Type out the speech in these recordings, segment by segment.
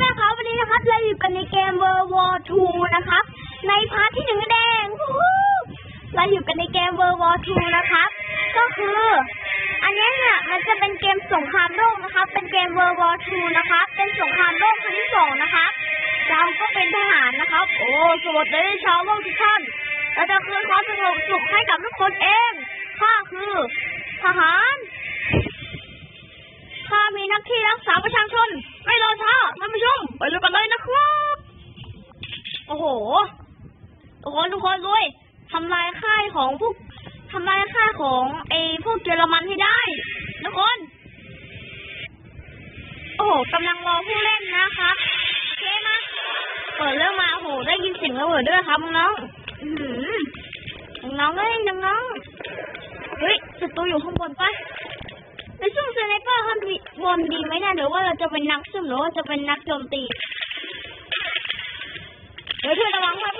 แม่ครับวันนี้นะครับเราอยู่กันในเกม World War 2 นะครับ ในพาร์ทที่หนึ่งแดงเราอยู่กันในเกม World War 2 นะครับ ก็คือ อันนี้เนี่ยมันจะเป็นเกมสงครามโลกนะครับ เป็นเกม World War 2 นะครับ เป็นสงครามโลกครั้งที่สองนะครับเราก็เป็นทหารนะครับ โอ้สวัสดีชาวโลกทุกท่านเราจะคืนความสงบสุขให้กับทุกคนเองข้าคือทหาร ข้ามีหนักที่รักษาประชาชน ไม่รอช้าท่านผู้ชมไปเลยกันเลยนะครับ โอ้โห ทุกคนทุกคนด้วยทำลายค่ายของพวกทำลายค่ายของไอ้พวกเยอรมันให้ได้ ทุกคน โอ้โหกำลังรอผู้เล่นนะคะโอเคมาเปิดเรื่องมาโอ้โหได้ยินเสียงระเบิดด้วยครับน้องอื้อหือน้องๆเอ้ยน้องๆเฮ้ยศัตรูอยู่ข้างบนปะ ไปซุ่มสไนเปอร์ข้างบนดีไหมนะหรือว่าเราจะเป็นนักซุ่มหรือว่าจะเป็นนักโจมตีเดี๋ยวเพื่อนระวังเพื่ะ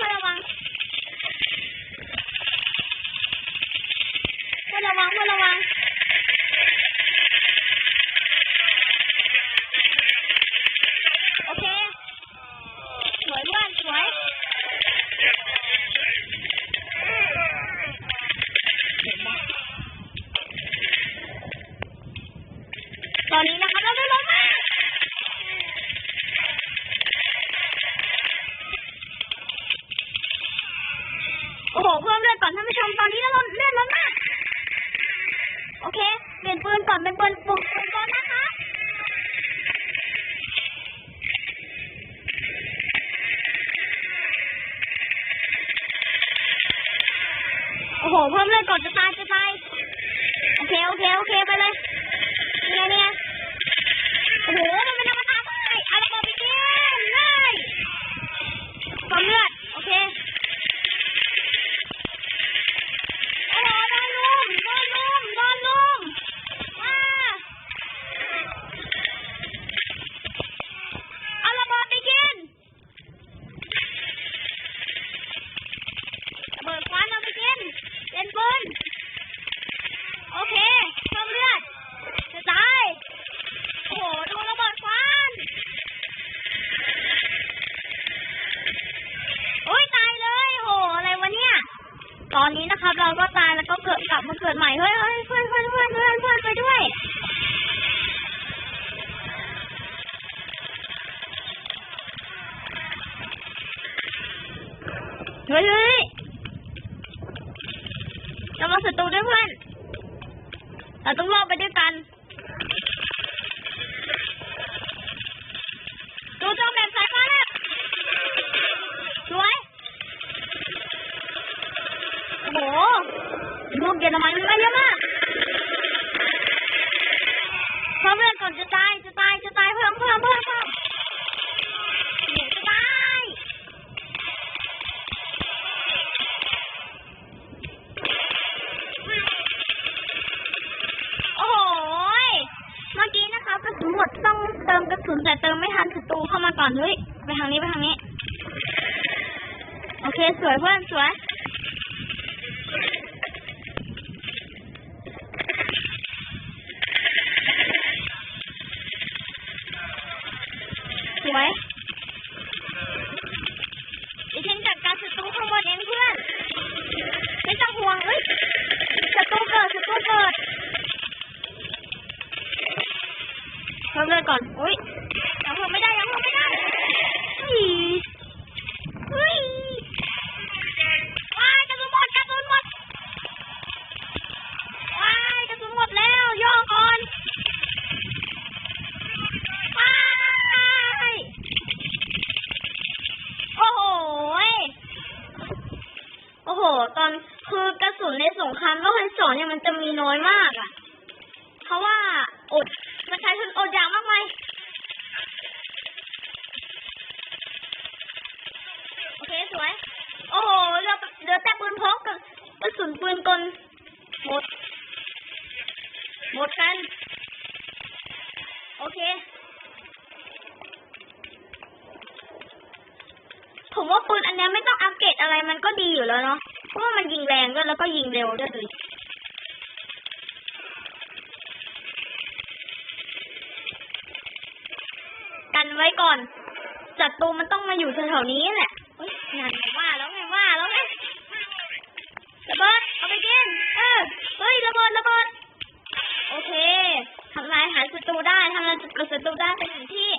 ก่อนเป็นบนปุ่มบนก่อนนะคะโอ้โหเพิ่มเลือดก่อนจะตายจะตายโอเคโอเคโอเคไปเลยเนี่ยเนี่ยโอ้โห นแต่เติมไม่ทันศัตรูเข้ามาก่อนเฮ้ยไปทางนี้ไปทางนี้ โอเค สวยเพื่อนสวย เร็วด้เลยกันไว้ก่อนศัตรูมันต้องมาอยู่แถวๆนี้แหละนั่นว่าแล้วไงว่าแล้วไงระเบิดเอาไปกินเออเฮ้ยระเบิดระเบิดโอเคทำลายหาศัตรูได้ทำลายศัตรูได้เป็นอย่งที่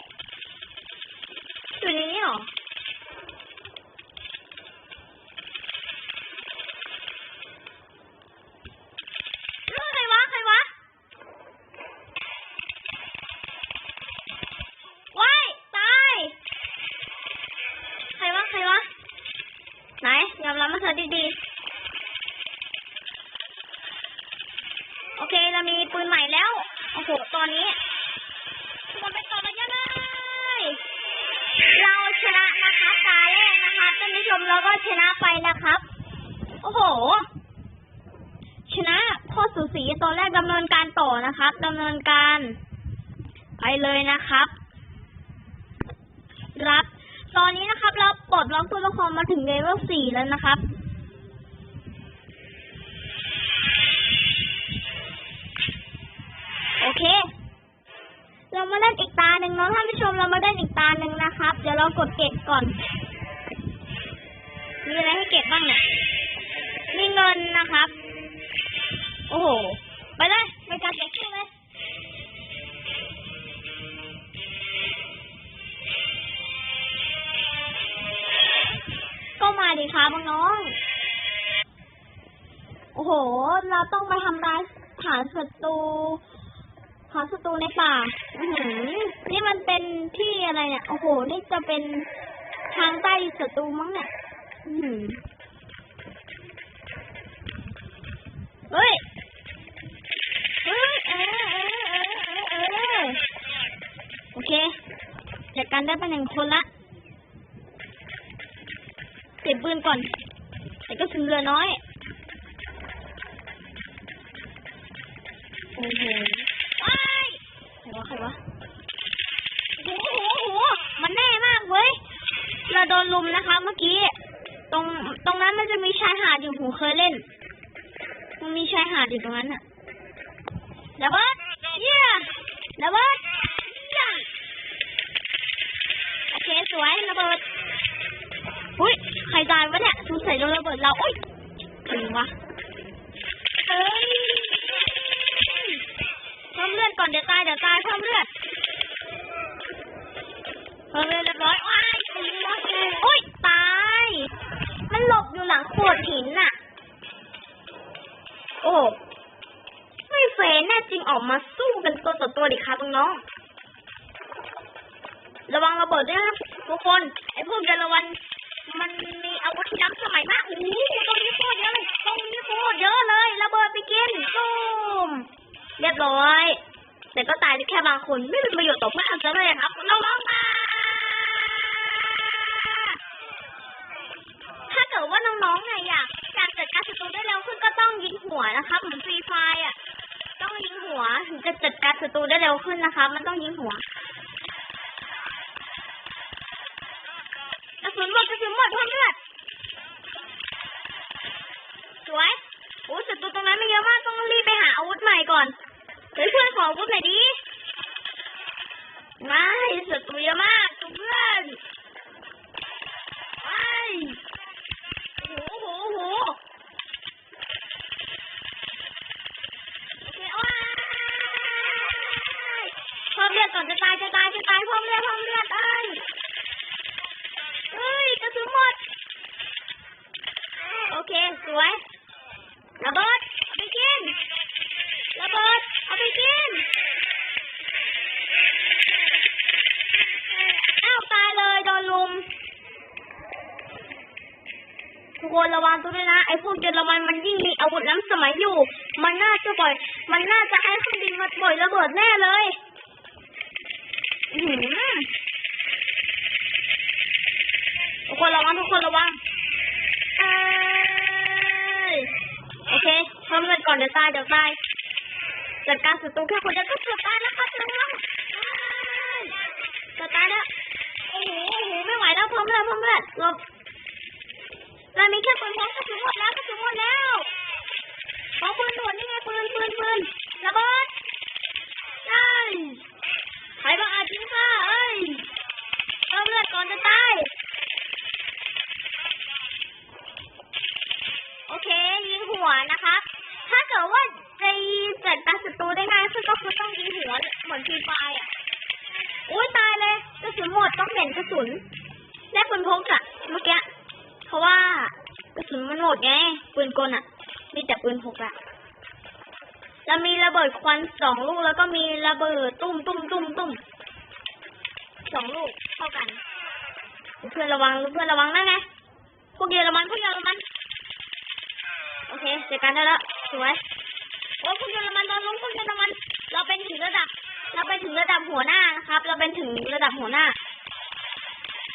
สีตอนแรกดำเนินการต่อนะครับดำเนินการไปเลยนะครับ รับ ตอนนี้นะครับ เราปลดล็อกตัวละครมาถึงเลเวลสี่แล้วนะครับโอเค เรามาเล่นอีกตาหนึ่งเนาะท่านผู้ชมเรามาเล่นอีกตาหนึ่งนะครับ เดี๋ยวเรากดเก็บก่อน มีอะไรให้เก็บบ้างเนี่ย มีเงินนะครับ โอ้โห ไปเลยไปการเก็บชื่อเลยก็มาดิครับน้อง โอ้โห เราต้องไปทำร้ายฐานศัตรูฐานศัตรูในป่าอือหือนี่มันเป็นที่อะไรเนี่ย โอ้โห นี่จะเป็นทางใต้ศัตรูมั้งเนี่ย อื หนึ่งคนละเก็บปืนก่อน แต่ก็ถึงเรือน้อย โอ้โหว้ายใครวะใครวะโอ้โหโอ้โหมันแน่มากเว้ย เราโดนลุมนะคะเมื่อกี้ ตรง ตรงนั้นมันจะมีชายหาดอยู่ผมเคยเล่น มันมีชายหาดอยู่ตรงนั้นอะระเบิดเยี่ยระเบิด ยวะเนี่โดนระเบิดเราอุ้ยใครวะเอ้ยเพิ่มเลือดก่อนเดี๋ยวตายเดี๋ยวตายเพิ่มเลือดเพิ่มเลือดเรียบร้อยว้ายอุ้ยตาย มันหลบอยู่หลังโขดหินน่ะ โอ้ไม่เฟรนแน่จริงออกมาสู้กันตัวต่อตัวดิครับน้องระวังระเบิดด้วยนะทุกคนไอ้พวกเดรวันมันมี ล้ำสมัยมากโอ้โหตรงนี้โคตรเยอะเลยตรงนี้โคตรเยอะเลยระเบิดไปกินตูมเรียบร้อย แต่ก็ตายแค่บางคนไม่เป็นประโยชน์ต่อเพื่อนซะเลยครับน้องๆมาถ้าเกิดว่าน้องๆเนี่ยอยากอยากจัดการศัตรูได้เร็วขึ้นก็ต้องยิงหัวนะครับเหมือนฟรีไฟอะต้องยิงหัวถึงจะจัดการศัตรูได้เร็วขึ้นนะคะ มันต้องยิงหัว ไม่ศัต คนระวังตัวด้วยนะ ไอ้พวกเยอรมันมันยิ่งมีอาวุธล้ำสมัยอยู่ มันน่าจะปล่อย มันน่าจะให้เครื่องบินมาปล่อยระเบิดแน่เลยอือหือทุกคนระวังทุกคนระวังโอเคเพิ่มเลือดก่อนเดี๋ยวตายเดี๋ยวตายจัดการศัตรูแค่คนเดียวก็เกือบตายแล้วครับน้องๆจะตายแล้วโอ้โหโอ้โหไม่ไหวแล้วพิ่มเลือดเพิ่มเลือดหลบ เรามีแค่ปืนพกก็ถึงหมดแล้วก็ถึงหมดแล้วขอปืนด่วนนี่ไงปืนปืนปืนระเบิดได้ใครบ้าอาจิ้ค่าเอ้ยเองเลือดก่อนจะตายโอเคยิงหัวนะคะถ้าเกิดว่าจะยิงเกิดตาศัตรูได้ง่ายซึ่ก็คือต้องยิงหัวเหมือนทีไฟอะอุ้ยตายเลยกระสุนหมดต้องเห็นกระสุนได้ปืนพกอะเมื่อกี้ เพราะว่ากระสุนมันหมดไงปืนกลอะ มีแต่ปืนพกอะแล้วมีระเบิดควันสองลูกแล้วก็มีระเบิดตุ้มตุ้มตุ้มตุ้มสองลูกเท่ากัน เพื่อนระวังเพื่อนระวังนั่นไงพวกเยอรมันพวกเยอรมันโอเคจัดการได้แล้วสวยโอ้พวกเยอรมันโดนลุมพวกเยอรมัน เราเป็นถึงระดับ เราเป็นถึงระดับหัวหน้านะครับ เราเป็นถึงระดับหัวหน้า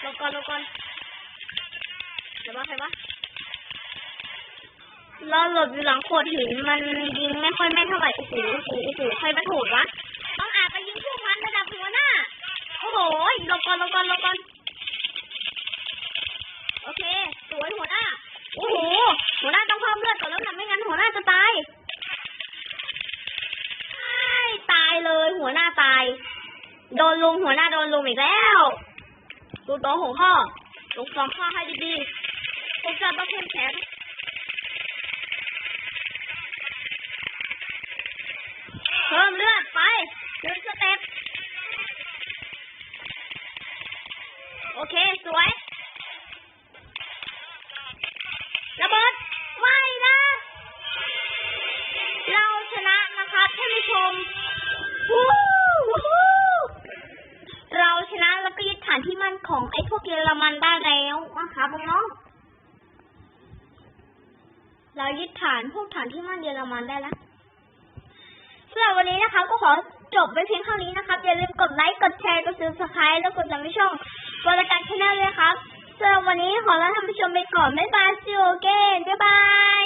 ลงก่อนลงก่อน เดี๋ยวว่าใครวะเราหลบอยู่หลังโขดหินมันยิงไม่ค่อยแม่นเท่าไหร่อ้โหโอ้โหโอ้โหใครมาโถดวะต้องอาจไปยิงพวกมันระดับหัวหน้า โอ้โหหลบก่อนหลบก่อนหลบก่อนโอเคสวยหัวหน้า โอ้โห หัวหน้าต้องเพิ่มเลือดก่อนแล้วนะไม่งั้นหัวหน้าจะตายอ้ายตายเลย หัวหน้าตาย โดนลุงหัวหน้าโดนลุงอีกแล้วดูโตของพ่อลงฟองพ่อให้ดี เจ้าต้องเข้มแข็งเพิ่มเลือดไปหนึ่งสเต็ปโอเค สวยระเบิดไม่นะ เราชนะนะครับท่านผู้ชมวู้วู้เราชนะแล้วก็ยึดฐานที่มั่นของไอ้พวกเยอรมันได้แล้วนะครับน้อง เรายึดฐานพวกฐานที่มั่นเยอรมันได้แล้วสำหรับวันนี้นะคะ ก็ขอจบไปเพียงเท่านี้นะครับ อย่าลืมกดไลค์ กดแชร์ กดซับสไครต์แล้วกดติดตามช่องบริการชแนลด้วยครับสำหรับวันนี้ขอลาท่านผู้ชมไปก่อน บ๊ายบายซิโอเกนบ๊ายบาย